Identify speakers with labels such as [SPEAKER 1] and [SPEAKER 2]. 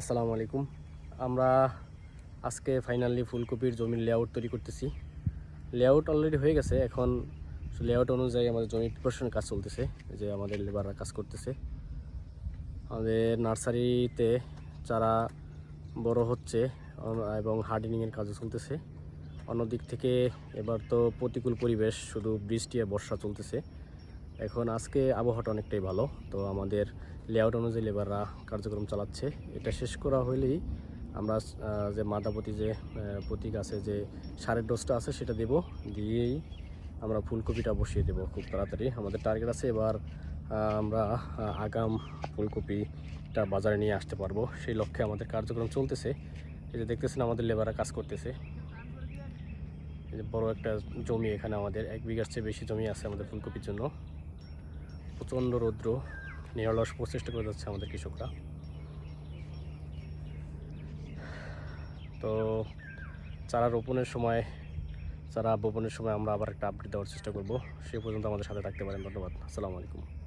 [SPEAKER 1] আসসালামু আলাইকুম। আমরা আজকে ফাইনালি ফুলকপির জমির লেআউট তৈরি করতেছি। লেআউট অলরেডি হয়ে গেছে, এখন লেআউট অনুযায়ী আমাদের জমি প্রিপারেশনের কাজ চলতেছে যে আমাদের লেবাররা কাজ করতেছে। আমাদের নার্সারিতে চারা বড় হচ্ছে এবং হার্ডেনিংয়ের কাজও চলতেছে। অন্যদিক থেকে এবার তো প্রতিকূল পরিবেশ, শুধু বৃষ্টি আর বর্ষা চলতেছে। এখন আজকে আবহাওয়াটা অনেকটাই ভালো। তো আমাদের লেআউট অনুযায়ী লেবাররা কার্যক্রম চালাচ্ছে। এটা শেষ করা হলেই আমরা যে মাদাপতি যে প্রতীক আছে, যে সারের ডোজটা আছে, সেটা দেব। দিয়েই আমরা ফুলকপিটা বসিয়ে দেব খুব তাড়াতাড়ি। আমাদের টার্গেট আছে এবার আমরা আগাম ফুলকপিটা বাজারে নিয়ে আসতে পারব। সেই লক্ষ্যে আমাদের কার্যক্রম চলতেছে। যে দেখতেছেন আমাদের লেবাররা কাজ করতেছে। এই যে বড় একটা জমি এখানে আমাদের এক বিঘার চেয়ে বেশি জমি আছে আমাদের ফুলকপির জন্য। প্রচণ্ড রৌদ্র, নিরলস প্রচেষ্টা করে যাচ্ছে আমাদের কৃষকরা। তো চারা রোপণের সময়, চারা বপনের সময় আমরা আবার একটা আপডেট দেওয়ার চেষ্টা করব। সে পর্যন্ত আমাদের সাথে থাকতে পারেন, ধন্যবাদ। আসসালামু আলাইকুম।